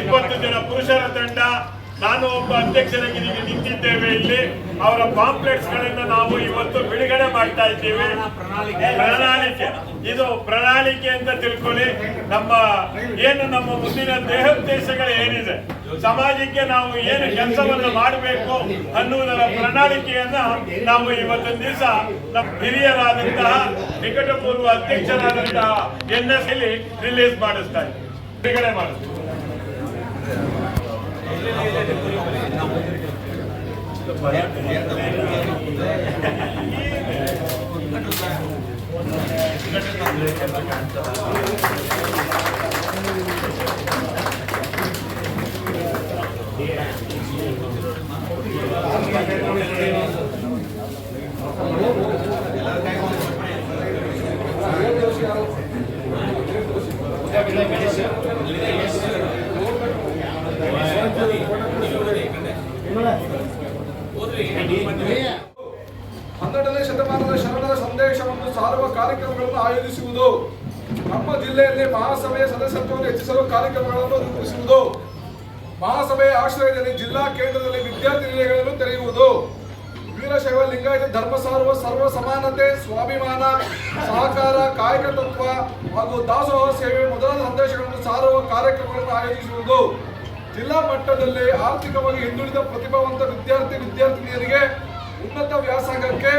ಇಪ್ಪತ್ತು ಜನ ಪುರುಷರ ತಂಡ, ನಾನು ಒಬ್ಬ ಅಧ್ಯಕ್ಷರಾಗಿ ನಿಂತಿದ್ದೇವೆ ಇಲ್ಲಿ. ಅವರ ಪಾಂಪ್ಲೆಟ್ಸ್ ಗಳನ್ನ ನಾವು ಇವತ್ತು ಬಿಡುಗಡೆ ಮಾಡ್ತಾ ಇದ್ದೇವೆ. ಪ್ರಣಾಳಿಕೆ. ಇದು ಪ್ರಣಾಳಿಕೆ ಅಂತ ತಿಳ್ಕೊಳ್ಳಿ. ನಮ್ಮ ಏನು ನಮ್ಮ ಮುಂದಿನ ದೇಹೋದ್ದೇಶಗಳು ಏನಿದೆ? ಸಮಾಜಕ್ಕೆ ನಾವು ಏನು ಕೆಲಸವನ್ನು ಮಾಡಬೇಕು ಅನ್ನುವುದರ ಪ್ರಣಾಳಿಕೆಯನ್ನ ನಾವು ಇವತ್ತಿನ ದಿವಸ ನಮ್ಮ ಹಿರಿಯರಾದಂತಹ ನಿಕಟಪೂರ್ವ ಅಧ್ಯಕ್ಷರಾದಂತಹ ಎನ್ ಎಸ್ ರಿಲೀಸ್ ಮಾಡಿಸ್ತಾ ಇದ್ದೀವಿ. ಬಿಡುಗಡೆ ಮಾಡಿಸ್ತೀವಿ. Gracias. ಹನ್ನೆರಡನೇ ಶತಮಾನದ ಶರಣರ ಸಂದೇಶವನ್ನು ಸಾರುವ ಕಾರ್ಯಕ್ರಮಗಳನ್ನು ಆಯೋಜಿಸುವುದು, ನಮ್ಮ ಜಿಲ್ಲೆಯಲ್ಲಿ ಮಹಾಸಭೆಯ ಸದಸ್ಯತ್ವವನ್ನು ಹೆಚ್ಚಿಸಲು ಕಾರ್ಯಕ್ರಮಗಳನ್ನು ರೂಪಿಸುವುದು, ಮಹಾಸಭೆಯ ಆಶ್ರಯದಲ್ಲಿ ಜಿಲ್ಲಾ ಕೇಂದ್ರದಲ್ಲಿ ವಿದ್ಯಾರ್ಥಿ ನಿಲಯಗಳನ್ನು ತೆರೆಯುವುದು, ವೀರಶೈವ ಲಿಂಗಾಯತ ಧರ್ಮ ಸಾರುವ ಸರ್ವ ಸಮಾನತೆ ಸ್ವಾಭಿಮಾನ, ಸಹಕಾರ ಕಾಯಕ ತತ್ವ ಹಾಗೂ ದಾಸೋಹ ಸೇವೆ ಮೊದಲಾದ ಸಂದೇಶಗಳನ್ನು ಸಾರುವ ಕಾರ್ಯಕ್ರಮಗಳನ್ನು ಆಯೋಜಿಸುವುದು. ಜಿಲ್ಲಾ ಮಟ್ಟದಲ್ಲಿ ಆರ್ಥಿಕವಾಗಿ ಹಿಂದುಳಿದ ಪ್ರತಿಭಾವಂತ ವಿದ್ಯಾರ್ಥಿ ವಿದ್ಯಾರ್ಥಿನಿಯರಿಗೆ ಉನ್ನತ ವ್ಯಾಸಂಗಕ್ಕೆ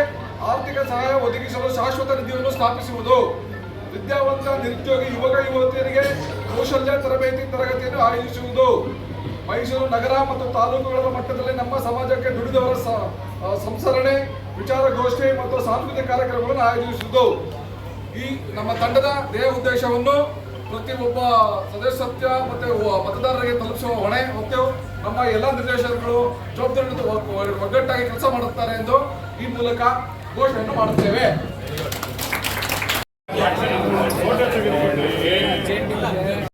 ಆರ್ಥಿಕ ಸಹಾಯ ಒದಗಿಸಲು ಶಾಶ್ವತ ನಿಧಿಯನ್ನು ಸ್ಥಾಪಿಸುವುದು. ವಿದ್ಯಾವಂತ, ನಿರುದ್ಯೋಗಿ, ಯುವಕ, ಯುವತಿಯರಿಗೆ ಕೌಶಲ್ಯ, ತರಬೇತಿ, ತರಗತಿಯನ್ನು ಆಯೋಜಿಸುವುದು. ಮೈಸೂರು ನಗರ ಮತ್ತು ತಾಲೂಕುಗಳ ಮಟ್ಟದಲ್ಲಿ ನಮ್ಮ ಸಮಾಜಕ್ಕೆ ದುಡಿದವರ ಸಂಸರಣೆ ವಿಚಾರಗೋಷ್ಠಿ ಮತ್ತು ಸಾಂಸ್ಕೃತಿಕ ಕಾರ್ಯಕ್ರಮಗಳನ್ನು ಆಯೋಜಿಸುವುದು. ಈ ನಮ್ಮ ತಂಡದ ದೇಹ ಉದ್ದೇಶವನ್ನು ಪ್ರತಿಯೊಬ್ಬ ಸದಸ್ಯತ್ವ ಮತ್ತೆ ಮತದಾರರಿಗೆ ತಲುಪಿಸುವ ಹೊಣೆ ಮತ್ತು ನಮ್ಮ ಎಲ್ಲ ನಿರ್ದೇಶಕರು ಜವಾಬ್ದಾರಿ ಒಗ್ಗಟ್ಟಾಗಿ ಕೆಲಸ ಮಾಡುತ್ತಾರೆ ಎಂದು ಈ ಮೂಲಕ ಘೋಷಣೆಯನ್ನು ಮಾಡುತ್ತೇವೆ.